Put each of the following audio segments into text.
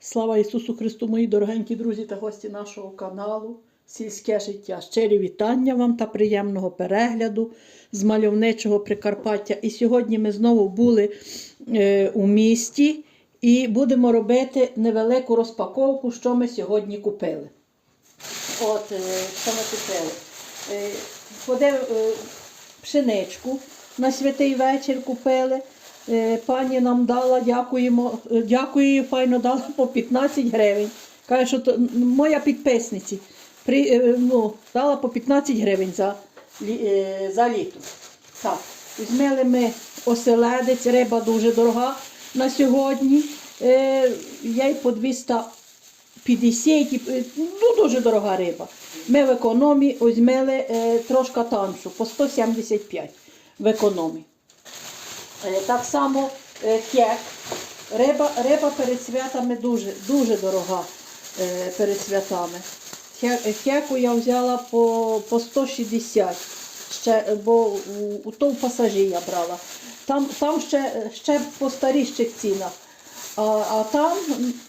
Слава Ісусу Христу, мої дорогенькі друзі та гості нашого каналу. Сільське життя. Щирі вітання вам та приємного перегляду з мальовничого Прикарпаття. І сьогодні ми знову були е, у місті і будемо робити невелику розпаковку, що ми сьогодні купили. От, е, що ми купили. Е, подив, е, пшеничку на святий вечір купили. Е, Пані нам дала, дякуємо, е, дякую, файно дала по 15 гривень. Каже, що то моя підписниці при, е, ну, дала по 15 гривень за, за літр. Так, візьмели ми оселедець, риба дуже дорога на сьогодні. Я й по 250, е, ну дуже дорога риба. Ми в економі візьмели трошки таншу, по 175 в економі. Так само е, кек. Риба, риба перед святами дуже, дуже дорога е, перед святами. Хеку я взяла по, по 160, ще, бо у, у то пасажі я брала. Там, там ще, ще по старіших цінах. А, а там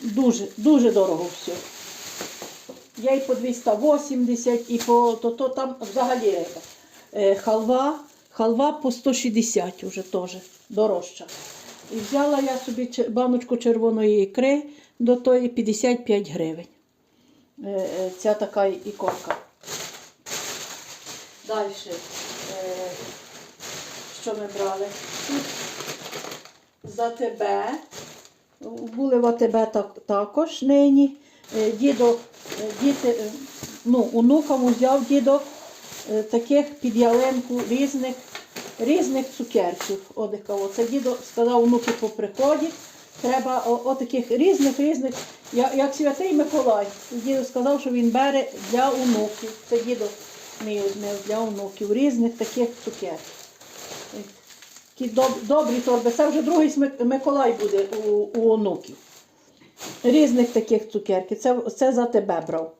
дуже, дуже дорого все. Я і по 280, і по то, то там взагалі риба. Е, халва, халва по 160 вже теж дорожча. І взяла я собі баночку червоної ікри до тої 55 гривень. Е, е, Ця така ікорка. Далі. Е, що ми брали? За тебе. Були в АТБ так, також нині. Дідо, діти, ну, онукам взяв дідо таких під ялинку різних, різних цукерків. Одикаво. Це дідо сказав онуки по приході. Треба отаких різних, різних, як, святий Миколай. Дідо сказав, що він бере для онуків. Це дідо мій візьмив для онуків, різних таких цукерків. Такі доб- добрі торби. Це вже другий Миколай буде у, у онуків. Різних таких цукерків. Це, це за тебе брав.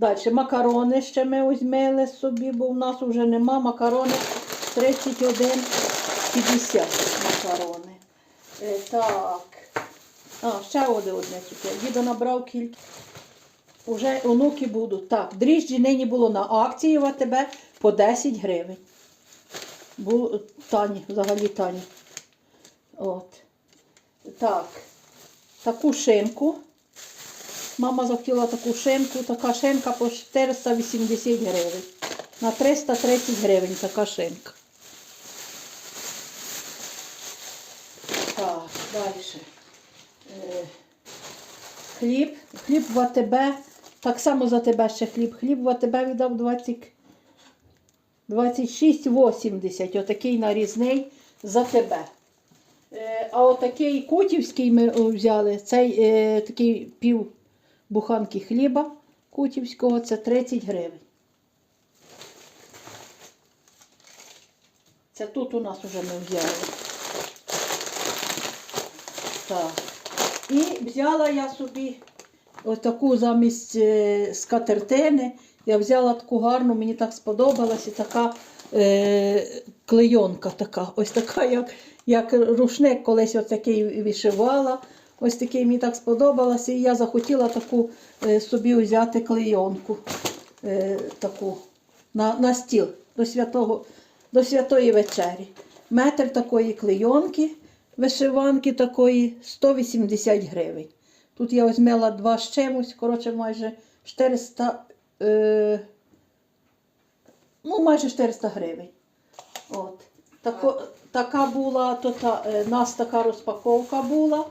Далі макарони ще ми візьмели собі, бо в нас вже нема. Макарони 31,50 макарони. Е, так. А, ще одне одне цукер. Дідо набрав кілька. Уже онуки будуть. Так, дріжджі нині було на акції в АТБ по 10 гривень. Було тані, взагалі тані. От. Так. Таку шинку. Мама захотіла таку шинку. Така шинка по 480 гривень. На 330 гривень така шинка. Так, далі. Е, хліб. Хліб в АТБ. Так само за тебе ще хліб. Хліб в АТБ віддав 20. 26,80, отакий нарізний за тебе. Е, а отакий кутівський ми взяли, цей е, такий пів буханки хліба кутівського, це 30 гривень. Це тут у нас вже ми взяли. Так. І взяла я собі отаку замість е, скатертини. Я взяла таку гарну, мені так сподобалася, така е, клейонка така, ось така, як, як рушник колись отакий вишивала. Ось такий мені так сподобалося. І я захотіла таку е, собі взяти клейонку е, таку на, на стіл до, святого, до святої вечері. Метр такої клейонки, вишиванки такої 180 гривень. Тут я візьмела два з чимось, коротше, майже 400, е, ну, майже 400 гривень. От. Тако, така була, то та, е, нас така розпаковка була.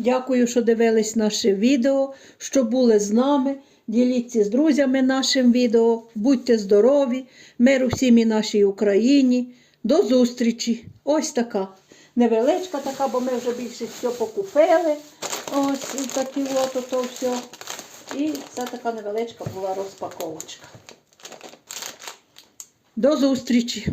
Дякую, що дивились наше відео, що були з нами. Діліться з друзями нашим відео. Будьте здорові, миру всім і нашій Україні. До зустрічі! Ось така. Невеличка така, бо ми вже більше все покупили. Ось і такі от ото все. І це така невеличка була розпаковочка. До зустрічі!